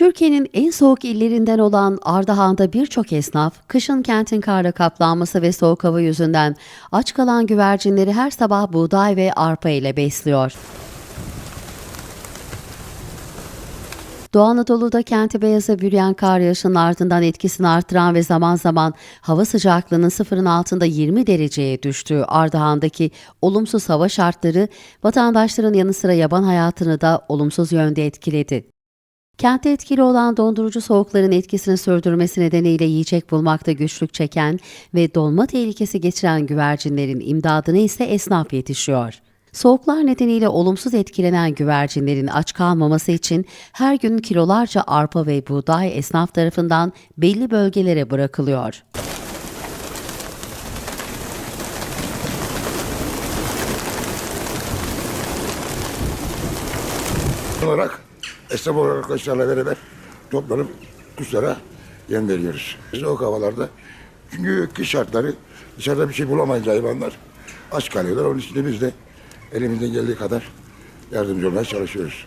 Türkiye'nin en soğuk illerinden olan Ardahan'da birçok esnaf, kışın kentin karla kaplanması ve soğuk hava yüzünden aç kalan güvercinleri her sabah buğday ve arpa ile besliyor. Doğu Anadolu'da kenti beyaza bürüyen kar yağışının ardından etkisini artıran ve zaman zaman hava sıcaklığının sıfırın altında 20 dereceye düştüğü Ardahan'daki olumsuz hava şartları vatandaşların yanı sıra yaban hayatını da olumsuz yönde etkiledi. Kentte etkili olan dondurucu soğukların etkisini sürdürmesi nedeniyle yiyecek bulmakta güçlük çeken ve dolma tehlikesi geçiren güvercinlerin imdadına ise esnaf yetişiyor. Soğuklar nedeniyle olumsuz etkilenen güvercinlerin aç kalmaması için her gün kilolarca arpa ve buğday esnaf tarafından belli bölgelere bırakılıyor. olarak esnaf olarak arkadaşlarla beraber toplanıp kuşlara yem veriyoruz. Soğuk havalarda çünkü kış şartları dışarıda bir şey bulamayınca hayvanlar aç kalıyorlar. Onun için de biz de elimizden geldiği kadar yardımcı olmaya çalışıyoruz.